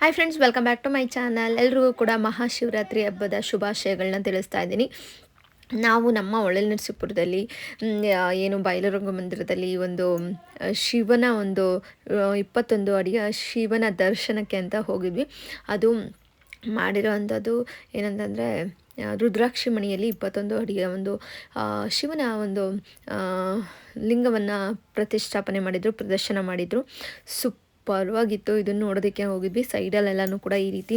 Hi friends welcome back to my channel ಎಲ್ರಿಗೂ ಕೂಡ ಮಹಾಶಿವರಾತ್ರಿ ಹಬ್ಬದ ಶುಭಾಶಯಗಳನ್ನ ತಿಳಿಸ್ತಾ ಇದ್ದೀನಿ. ನಾವು ನಮ್ಮ ಹೊಳೆನರಸೀಪುರದಲ್ಲಿ ಮ್, ಏನು ಬಯಲುರಂಗ ಮಂದಿರದಲ್ಲಿ ಒಂದು ಶಿವನ ಒಂದು ಇಪ್ಪತ್ತೊಂದು ಅಡಿಯ ಶಿವನ ದರ್ಶನಕ್ಕೆ ಅಂತ ಹೋಗಿದ್ವಿ. ಅದು ಮಾಡಿರೋ ಅಂಥದ್ದು ಏನಂತಂದರೆ ರುದ್ರಾಕ್ಷಿ ಮಣಿಯಲ್ಲಿ ಇಪ್ಪತ್ತೊಂದು ಅಡಿಯ ಒಂದು ಶಿವನ ಒಂದು ಲಿಂಗವನ್ನು ಪ್ರತಿಷ್ಠಾಪನೆ ಮಾಡಿದರು ಪ್ರದರ್ಶನ ಮಾಡಿದರು. ಸೂಪರ್ವಾಗಿತ್ತು ಇದನ್ನು ನೋಡೋದಕ್ಕೆ ಹೋಗಿದ್ವಿ. ಸೈಡಲ್ಲೆಲ್ಲನೂ ಕೂಡ ಈ ರೀತಿ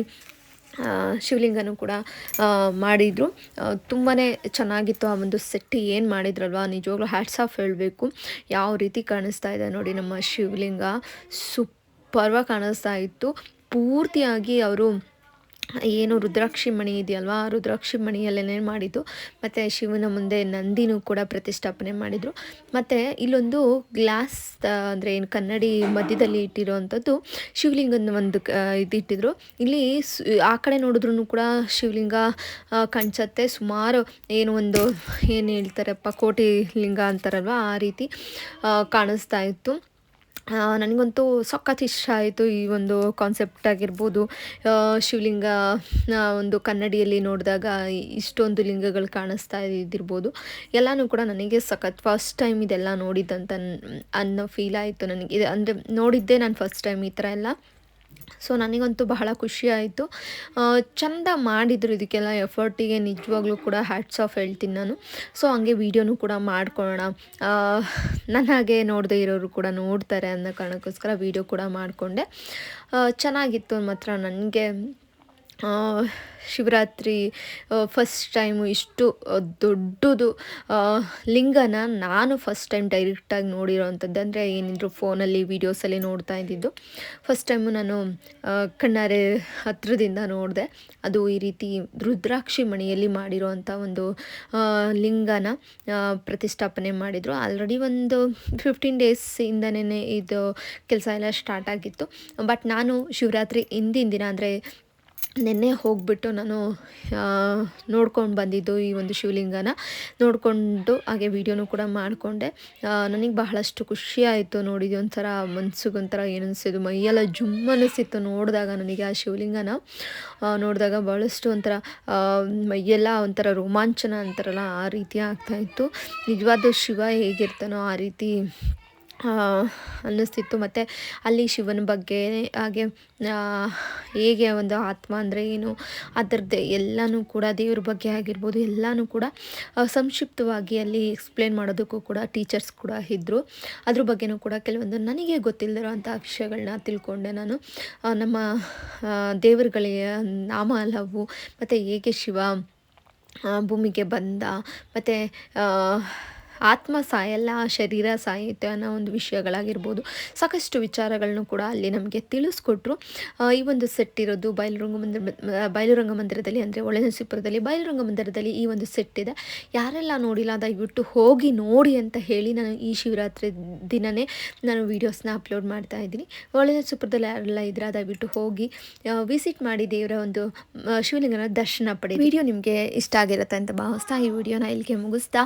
ಶಿವಲಿಂಗನೂ ಕೂಡ ಮಾಡಿದರು. ತುಂಬಾ ಚೆನ್ನಾಗಿತ್ತು ಆ ಒಂದು ಸೆಟ್ ಏನು ಮಾಡಿದ್ರಲ್ವ? ನಿಜವಾಗ್ಲೂ ಹ್ಯಾಟ್ಸ್ ಆಫ್ ಹೇಳಬೇಕು. ಯಾವ ರೀತಿ ಕಾಣಿಸ್ತಾ ಇದೆ ನೋಡಿ ನಮ್ಮ ಶಿವಲಿಂಗ. ಸೂಪರ್ವಾಗಿ ಕಾಣಿಸ್ತಾ ಇತ್ತು. ಪೂರ್ತಿಯಾಗಿ ಅವರು ಏನು ರುದ್ರಾಕ್ಷಿ ಮಣಿ ಇದೆಯಲ್ವಾ? ಆ ರುದ್ರಾಕ್ಷಿ ಮಣಿಯಲ್ಲೇನೇ ಮಾಡಿದ್ದು? ಮತ್ತು ಶಿವನ ಮುಂದೆ ನಂದಿನೂ ಕೂಡ ಪ್ರತಿಷ್ಠಾಪನೆ ಮಾಡಿದರು. ಮತ್ತು ಇಲ್ಲೊಂದು ಗ್ಲಾಸ್ ಅಂದರೆ ಏನು ಕನ್ನಡಿ ಮಧ್ಯದಲ್ಲಿ ಇಟ್ಟಿರೋವಂಥದ್ದು ಶಿವಲಿಂಗನ ಒಂದು ಕ ಇಟ್ಟಿದ್ರು. ಇಲ್ಲಿ ಆ ಕಡೆ ನೋಡಿದ್ರೂ ಕೂಡ ಶಿವಲಿಂಗ ಕಾಣಿಸುತ್ತೆ. ಸುಮಾರು ಏನು ಒಂದು, ಏನು ಹೇಳ್ತಾರಪ್ಪ, ಕೋಟಿ ಲಿಂಗ ಅಂತಾರಲ್ವ? ಆ ರೀತಿ ಕಾಣಿಸ್ತಾ ಇತ್ತು. ನನಗಂತೂ ಸಖತ್ ಇಷ್ಟ ಆಯಿತು ಈ ಒಂದು ಕಾನ್ಸೆಪ್ಟ್ ಆಗಿರ್ಬೋದು. ಶಿವಲಿಂಗ ಒಂದು ಕನ್ನಡಿಯಲ್ಲಿ ನೋಡಿದಾಗ ಇಷ್ಟೊಂದು ಲಿಂಗಗಳು ಕಾಣಿಸ್ತಾ ಇದ್ದಿರ್ಬೋದು. ಎಲ್ಲನೂ ಕೂಡ ನನಗೆ ಸಖತ್ ಫಸ್ಟ್ ಟೈಮ್ ಇದೆಲ್ಲ ನೋಡಿದ್ದಂತ ಅನ್- ಅನ್ನೋ ಫೀಲ್ ಆಯಿತು ನನಗೆ. ಇದು ಅಂದರೆ ನೋಡಿದ್ದೆ ನಾನು ಫಸ್ಟ್ ಟೈಮ್ ಈ ಥರ ಎಲ್ಲ. ಸೊ ನನಗಂತೂ ಬಹಳ ಖುಷಿ ಆಯಿತು. ಚಂದ ಮಾಡಿದರು ಇದಕ್ಕೆಲ್ಲ ಎಫರ್ಟಿಗೆ ನಿಜವಾಗ್ಲೂ ಕೂಡ ಹ್ಯಾಟ್ಸ್ ಆಫ್ ಹೇಳ್ತೀನಿ ನಾನು. ಸೊ ಹಂಗೆ ವೀಡಿಯೋನು ಕೂಡ ಮಾಡ್ಕೊಳ್ಳೋಣ. ನನ್ನ ಹಾಗೆ ನೋಡದೇ ಇರೋರು ಕೂಡ ನೋಡ್ತಾರೆ ಅನ್ನೋ ಕಾರಣಕ್ಕೋಸ್ಕರ ವೀಡಿಯೋ ಕೂಡ ಮಾಡಿಕೊಂಡೆ. ಚೆನ್ನಾಗಿತ್ತು ಮಾತ್ರ ನನಗೆ. ಶಿವರಾತ್ರಿ ಫಸ್ಟ್ ಟೈಮು ಇಷ್ಟು ದೊಡ್ಡದು ಲಿಂಗನ ನಾನು ಫಸ್ಟ್ ಟೈಮ್ ಡೈರೆಕ್ಟಾಗಿ ನೋಡಿರೋ ಅಂಥದ್ದು ಅಂದರೆ ಏನಿದ್ರು ಫೋನಲ್ಲಿ ವೀಡಿಯೋಸಲ್ಲಿ ನೋಡ್ತಾ ಇದ್ದಿದ್ದು. ಫಸ್ಟ್ ಟೈಮು ನಾನು ಕಣ್ಣಾರೆ ಹತ್ರದಿಂದ ನೋಡಿದೆ. ಅದು ಈ ರೀತಿ ರುದ್ರಾಕ್ಷಿ ಮಣಿಯಲ್ಲಿ ಮಾಡಿರೋವಂಥ ಒಂದು ಲಿಂಗನ ಪ್ರತಿಷ್ಠಾಪನೆ ಮಾಡಿದರು. ಆಲ್ರೆಡಿ ಒಂದು ಫಿಫ್ಟೀನ್ ಡೇಸಿಂದನೇ ಇದು ಕೆಲಸ ಎಲ್ಲ ಸ್ಟಾರ್ಟ್ ಆಗಿತ್ತು. ಬಟ್ ನಾನು ಶಿವರಾತ್ರಿ ಹಿಂದಿನ ದಿನ, ಅಂದರೆ ನಿನ್ನೆ ಹೋಗ್ಬಿಟ್ಟು ನಾನು ನೋಡ್ಕೊಂಡು ಬಂದಿದ್ದು ಈ ಒಂದು ಶಿವಲಿಂಗನ. ನೋಡಿಕೊಂಡು ಹಾಗೆ ವೀಡಿಯೋನು ಕೂಡ ಮಾಡಿಕೊಂಡೆ. ನನಗೆ ಬಹಳಷ್ಟು ಖುಷಿ ಆಯಿತು ನೋಡಿದ್ದು. ಒಂಥರ ಮನ್ಸಿಗೊಂಥರ ಏನು ಅನಿಸಿದ್ದು ಮೈಯೆಲ್ಲ ಜುಮ್ ಅನ್ನಿಸಿತ್ತು ನೋಡಿದಾಗ ನನಗೆ ಆ ಶಿವಲಿಂಗನ. ನೋಡಿದಾಗ ಭಾಳಷ್ಟು ಒಂಥರ ಮೈಯೆಲ್ಲ ಒಂಥರ ರೋಮಾಂಚನ ಅಂತಾರಲ್ಲ, ಆ ರೀತಿ ಆಗ್ತಾಯಿತ್ತು ನಿಜವಾದ ಶಿವ ಹೇಗಿರ್ತಾನೋ ಆ ರೀತಿ ಅನ್ನಿಸ್ತಿತ್ತು. ಮತ್ತು ಅಲ್ಲಿ ಶಿವನ ಬಗ್ಗೆ ಹಾಗೆ ಹೇಗೆ ಒಂದು ಆತ್ಮ ಅಂದರೆ ಏನು ಅದರದ್ದು ಎಲ್ಲನೂ ಕೂಡ, ದೇವ್ರ ಬಗ್ಗೆ ಆಗಿರ್ಬೋದು, ಎಲ್ಲನೂ ಕೂಡ ಸಂಕ್ಷಿಪ್ತವಾಗಿ ಅಲ್ಲಿ ಎಕ್ಸ್ಪ್ಲೇನ್ ಮಾಡೋದಕ್ಕೂ ಕೂಡ ಟೀಚರ್ಸ್ ಕೂಡ ಇದ್ದರು ಅದ್ರ ಬಗ್ಗೆನೂ ಕೂಡ ಕೆಲವೊಂದು ನನಗೆ ಗೊತ್ತಿಲ್ಲದಿರೋಂಥ ವಿಷಯಗಳನ್ನ ತಿಳ್ಕೊಂಡೆ ನಾನು. ನಮ್ಮ ದೇವರುಗಳಿಗೆ ನಾಮ ಹಲವು ಮತ್ತು ಹೇಗೆ ಶಿವ ಭೂಮಿಗೆ ಬಂದ, ಮತ್ತು ಆತ್ಮ ಸಾಯಲ್ಲ ಶರೀರ ಸಾಯುತ್ತೆ ಅನ್ನೋ ಒಂದು ವಿಷಯಗಳಾಗಿರ್ಬೋದು. ಸಾಕಷ್ಟು ವಿಚಾರಗಳನ್ನು ಕೂಡ ಅಲ್ಲಿ ನಮಗೆ ತಿಳಿಸ್ಕೊಟ್ರು. ಈ ಒಂದು ಸೆಟ್ ಇರೋದು ಬಯಲುರಂಗ ಮಂದಿರ, ಬಯಲುರಂಗ ಮಂದಿರದಲ್ಲಿ ಅಂದರೆ ಒಳನರಸೀಪುರದಲ್ಲಿ ಬಯಲುರಂಗ ಮಂದಿರದಲ್ಲಿ ಈ ಒಂದು ಸೆಟ್ ಇದೆ. ಯಾರೆಲ್ಲ ನೋಡಿಲ್ಲ, ದಯವಿಟ್ಟು ಹೋಗಿ ನೋಡಿ ಅಂತ ಹೇಳಿ ನಾನು ಈ ಶಿವರಾತ್ರಿ ದಿನವೇ ನಾನು ವೀಡಿಯೋಸ್ನ ಅಪ್ಲೋಡ್ ಮಾಡ್ತಾ ಇದ್ದೀನಿ. ಒಳನರಸೀಪುರದಲ್ಲಿ ಯಾರೆಲ್ಲ ಇದ್ರೆ, ದಯವಿಟ್ಟು ಹೋಗಿ ವಿಸಿಟ್ ಮಾಡಿ ದೇವರ ಒಂದು ಶಿವಲಿಂಗನ ದರ್ಶನ ಪಡಿ ವಿಡಿಯೋ ನಿಮಗೆ ಇಷ್ಟ ಆಗಿರುತ್ತೆ ಅಂತ ಭಾವಿಸ್ತಾ ಈ ವಿಡಿಯೋನ ಇಲ್ಲಿಗೆ ಮುಗಿಸ್ತಾ,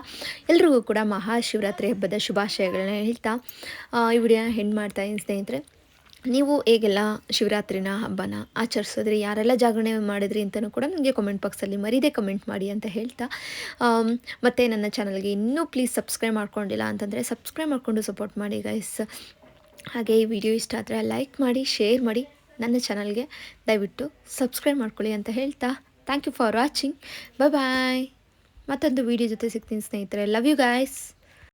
ಎಲ್ರಿಗೂ ಕೂಡ ಮಹಾಶಿವರಾತ್ರಿ ಹಬ್ಬದ ಶುಭಾಶಯಗಳನ್ನ ಹೇಳ್ತಾ ಈ ವಿಡಿಯೋನ ಹೆಣ್ಣು ಮಾಡ್ತಾ ಇದ್ದೀನಿ ಸ್ನೇಹಿತರೆ. ನೀವು ಹೇಗೆಲ್ಲ ಶಿವರಾತ್ರಿನ ಹಬ್ಬನ ಆಚರಿಸಿದ್ರಿ, ಯಾರೆಲ್ಲ ಜಾಗರಣೆ ಮಾಡಿದ್ರಿ ಅಂತಲೂ ಕೂಡ ನನಗೆ ಕಮೆಂಟ್ ಬಾಕ್ಸಲ್ಲಿ ಮರೀದೆ ಕಮೆಂಟ್ ಮಾಡಿ ಅಂತ ಹೇಳ್ತಾ ಮತ್ತು ಮತ್ತೆ ನನ್ನ ಚಾನಲ್ಗೆ ಇನ್ನೂ ಪ್ಲೀಸ್ ಸಬ್ಸ್ಕ್ರೈಬ್ ಮಾಡ್ಕೊಂಡಿಲ್ಲ ಅಂತಂದರೆ ಸಬ್ಸ್ಕ್ರೈಬ್ ಮಾಡಿಕೊಂಡು ಸಪೋರ್ಟ್ ಮಾಡಿ ಗೈಸ್ ಹಾಗೆ ಈ ವಿಡಿಯೋ ಇಷ್ಟ ಆದರೆ ಲೈಕ್ ಮಾಡಿ ಶೇರ್ ಮಾಡಿ ನನ್ನ ಚಾನಲ್ಗೆ ದಯವಿಟ್ಟು ಸಬ್ಸ್ಕ್ರೈಬ್ ಮಾಡ್ಕೊಳ್ಳಿ ಅಂತ ಹೇಳ್ತಾ. Thank you for watching bye bye ಮತ್ತೊಂದು ವಿಡಿಯೋ ಜೊತೆ ಸಿಗ್ತೀನಿ ಸ್ನೇಹಿತರೆ. Love you guys